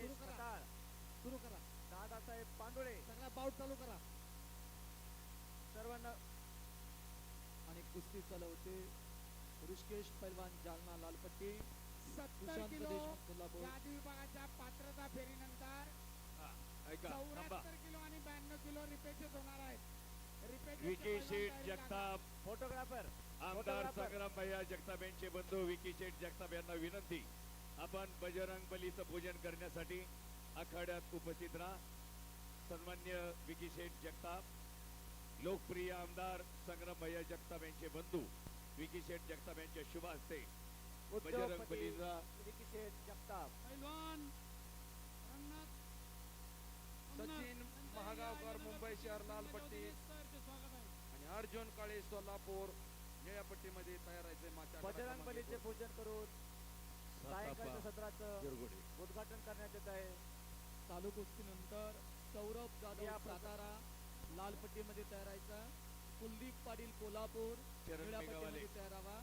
सुरू करा. सुरू करा. दादासाहेब पांडुळे. सगळा बाऊट चालू करा. सर्वांना आणि कुस्ती चालवते ऋषिकेश पैलवान जालना लालपट्टी. सत्तर किलो यादी विभागाच्या पात्रता फेरीनंतर चौऱ्याहत्तर किलो आणि ब्याण्णव किलो रिपेचेस होणार आहेत. विकी शेठ. जगताप फोटोग्राफर आमदार. संग्राम भैया जगताप यांचे बंधू विकी शेठ जगताप यांना विनंती. आपण बजरंग बलीचं पूजन करण्यासाठी आखाड्यात उपस्थित राहा. सन्मान्य विकी शेठ जगताप लोकप्रिय आमदार संग्राम भैया जगताप यांचे बंधू विकी शेठ जगताप यांच्या शुभ हस्ते बजरंग बलीचा विकी शेठ जगताप. सचिन महागावकर मुंबई शहर लाल पट्टी स्वागत आहे आणि अर्जुन काळे सोलापूर निळ्या पट्टीमध्ये तयार आहे बजरंग बलीचे. पूजन करून सायंकाळच्या सत्राचं उद्घाटन करण्यात येत आहे. चालू कुस्तीनंतर सौरभ जाधव सातारा लालपट्टीमध्ये तयारायचा. कुलदीप पाटील कोल्हापूर निळ्या पट्टीमध्ये तयारावा.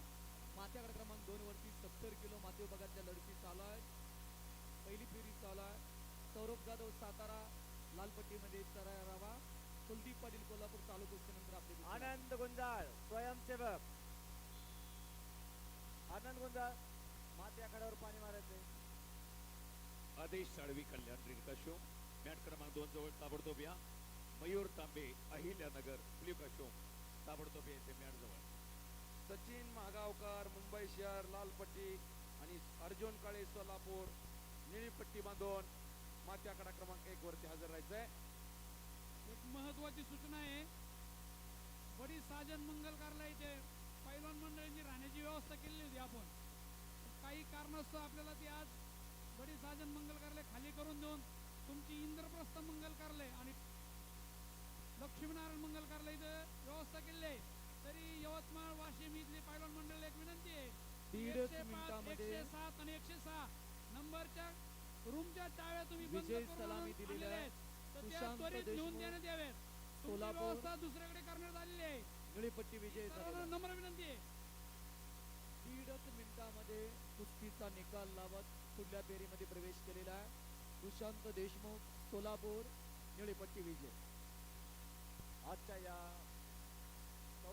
माथ्याकडे क्रमांक दोन वरती सत्तर किलो माती विभागाच्या लढती चालू आहेत. पहिली फेरी चालू आहे. सौरभ जाधव सातारा लालपट्टीमध्ये तयारावा. कुलदीप पाटील कोल्हापूर चालू कुस्तीनंतर आपली. आनंद गुंजाळ स्वयंसेवक. आनंद गुंजाळ. माती आखाड्यावर पाणी मारायचे आदेश साळवी कल्याण रिंका शो मॅट क्रमांक दोन जवळ ताबडतोब या. मयूर तांबे अहिल्यानगर फ्लिप शो ताबडतोब यायचे मॅट जवळ. सचिन महागावकर मुंबई शहर लाल पट्टी आणि अर्जुन काळे सोलापूर निळी पट्टी बांधून माथ्या आकडा क्रमांक एक वरती हजर राहायचंय. एक महत्वाची सूचना आहे. बडी साजन मंगल कार्यालय इथे पैलवान मंडळींची राहण्याची व्यवस्था केलेली होती आपण. काही कारणास्तव आपल्याला ती आज बडी साजन मंगल कार्यालय खाली करून देऊन तुमची इंद्रप्रस्थ मंगल कार्यालय आणि लक्ष्मीनारायण मंगल कार्यालय इथं व्यवस्था केलेली आहे. तरी यवतमाळ वाशिम इथली पैलवान मंडळाला एक विनंती आहे. एकशे पाच एकशे सात आणि एकशे सहा नंबरच्या रूमच्या टाळ्या तुम्ही बंद करून आहेत. तर त्या त्वरित देण्यात याव्यात व्यवस्था दुसऱ्याकडे करण्यात आलेली आहे. नम्र विनंती आहे. दीडच मिनिटामध्ये कुस्तीचा निकाल लावत पुढल्या फेरीमध्ये प्रवेश केलेला आहे. सुशांत देशमुख सोलापूर निळीपट्टी विजय. आजच्या या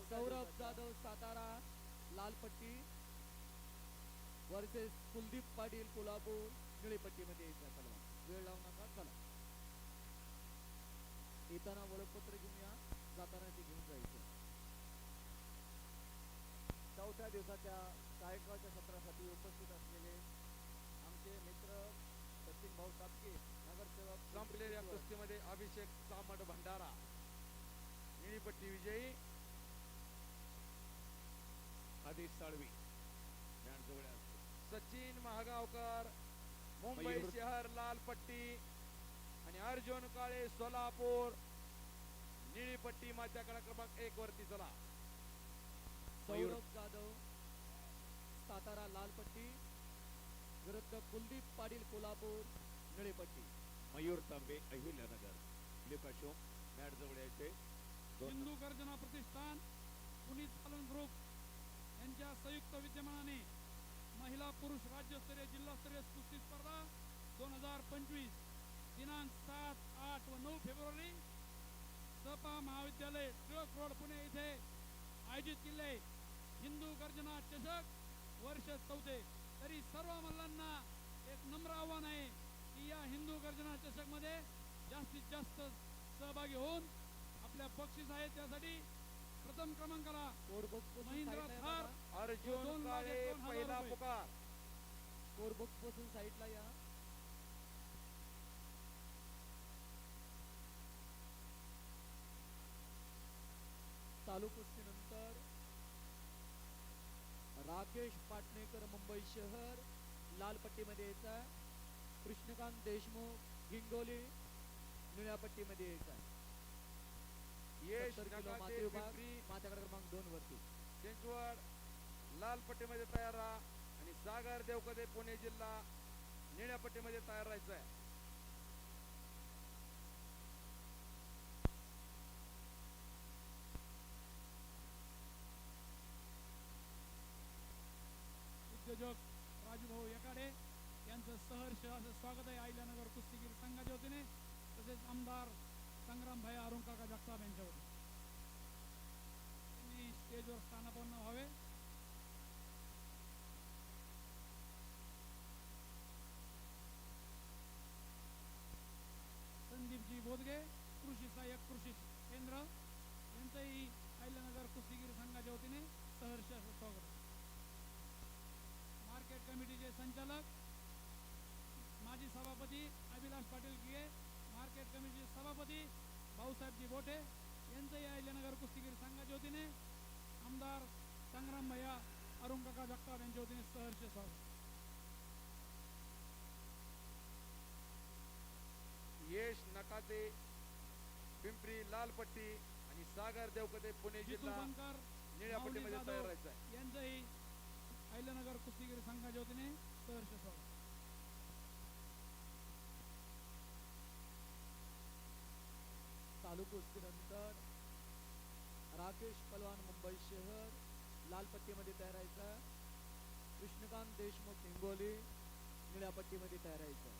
सौरभ जाधव सातारा लालपट्टी वर्सेस कुलदीप पाटील कोल्हापूर निळीपट्टीमध्ये यायचा चला वेळ लावू नका चला. येताना ओळखपत्र घेऊन या जाताना ते घेऊन जायचं चौथ्या दिवसाच्या सायंकाळच्या सत्रासाठी उपस्थित असलेले आमचे मित्र सचिन भाऊ तापके नगरसेवक संपलेल्या कुस्तीमध्ये अभिषेक चामट भंडारा निळी पट्टी विजयी आदेश साळवी सचिन महागावकर मुंबई. शहर लाल पट्टी आणि अर्जुन काळे सोलापूर निळी पट्टी माथ्या कडा क्रमांक एक वरती चला मयूर. सौरभ जाधव सातारा लालपट्टी विरुद्ध कुलदीप पाटील कोल्हापूर निळेपट्टी? मयूर तांबे अहिल्यानगर अशोक शो मॅट जवळ यायचे. हिंदू गर्जना प्रतिष्ठान पुनीत पालन ग्रुप यांच्या संयुक्त विद्यमानाने महिला पुरुष राज्यस्तरीय जिल्हास्तरीय कुस्ती स्पर्धा दोन हजार पंचवीस दिनांक सात आठ व नऊ फेब्रुवारी सपा महाविद्यालय टिळक रोड पुणे येथे आयोजित केले. हिंदू गर्जना चषक वर्ष चौथे. तरी सर्व मल्लांना एक नम्र आव्हान आहे की या हिंदू गर्जना चषकमध्ये जास्तीत जास्त सहभागी होऊन आपल्या बक्षीस आहे त्यासाठी प्रथम क्रमांकाला महिंद्रा थार. अर्जुन काळे पहिला. पुकार कोरबुकपासून साईडला या चालू राकेश पाटणेकर मुंबई शहर लाल पट्टीमध्ये यायचा कृष्णकांत देशमुख हिंगोली निळ्या पट्टीमध्ये यायचा नगाते माती क्रमांक दोन वरती. चिंचवड लाल पट्टीमध्ये तयार राहा. आणि सागर देवकदे पुणे जिल्हा निळ्या पट्टीमध्ये तयार राहायचं आहे उद्योजक राजूभाऊ यकाडे यांचं सहर्ष असं स्वागत आहे अहिल्यानगर कुस्तीगीर संघाच्या वतीने तसेच आमदार संग्राम भाई अरुण काका जगताप यांच्या वतीने त्यांनी स्टेजवर स्थानापन्न व्हावे संदीपजी बोदगे कृषी सहाय्यक कृषी केंद्र यांचंही अहिल्यानगर कुस्तीगीर संघाच्या वतीने सहर्ष स्वागत मार्केट कमिटीचे संचालक माजी सभापती अभिलाष पाटील गिये मार्केट कमिटीचे सभापती भाऊसाहेबजी बोठे यांचंही अहिल्यानगर कुस्तीगीर संघाच्या वतीने आमदार संग्राम भैया अरुण काका जगताप यांच्या वतीने सहर्ष स्वागत. यश नकाते पिंपरी लाल पट्टी आणि सागर देवकते पुणे जिल्हा निळ्या पट्टीमध्ये तयार राहायचं आहे. यांचंही अहिल्यानगर कुस्तीगीर संघाच्या वतीने सहर्ष स्वागत चालू कुस्तीनंतर राकेश पलवान मुंबई शहर लाल पट्टीमध्ये तयार राहायचं कृष्णकांत देशमुख हिंगोली निळ्या पट्टीमध्ये तयार राहायचं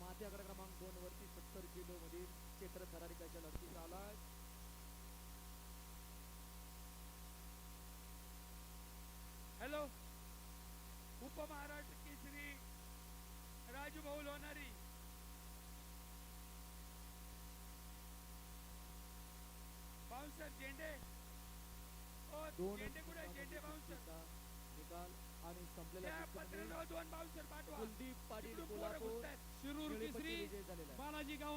माथ्याकडे क्रमांक दोन वरती सत्तर किलो मधील क्षेत्र थरारिकाच्या लढतीत आला हॅलो. उपमहाराष्ट्र केसरी. राजू भाऊ लोणारी बाउन्सर झेंडे दोन झेंडे कुठे? झेंडे बाउन्सर निकाल आणि संपलेल्या पत्र्याजवळ दोन बाउन्सर पाठवा कुलदीप पाटील कोल्हापूर. शिरूर केसरी बालाजी गावाने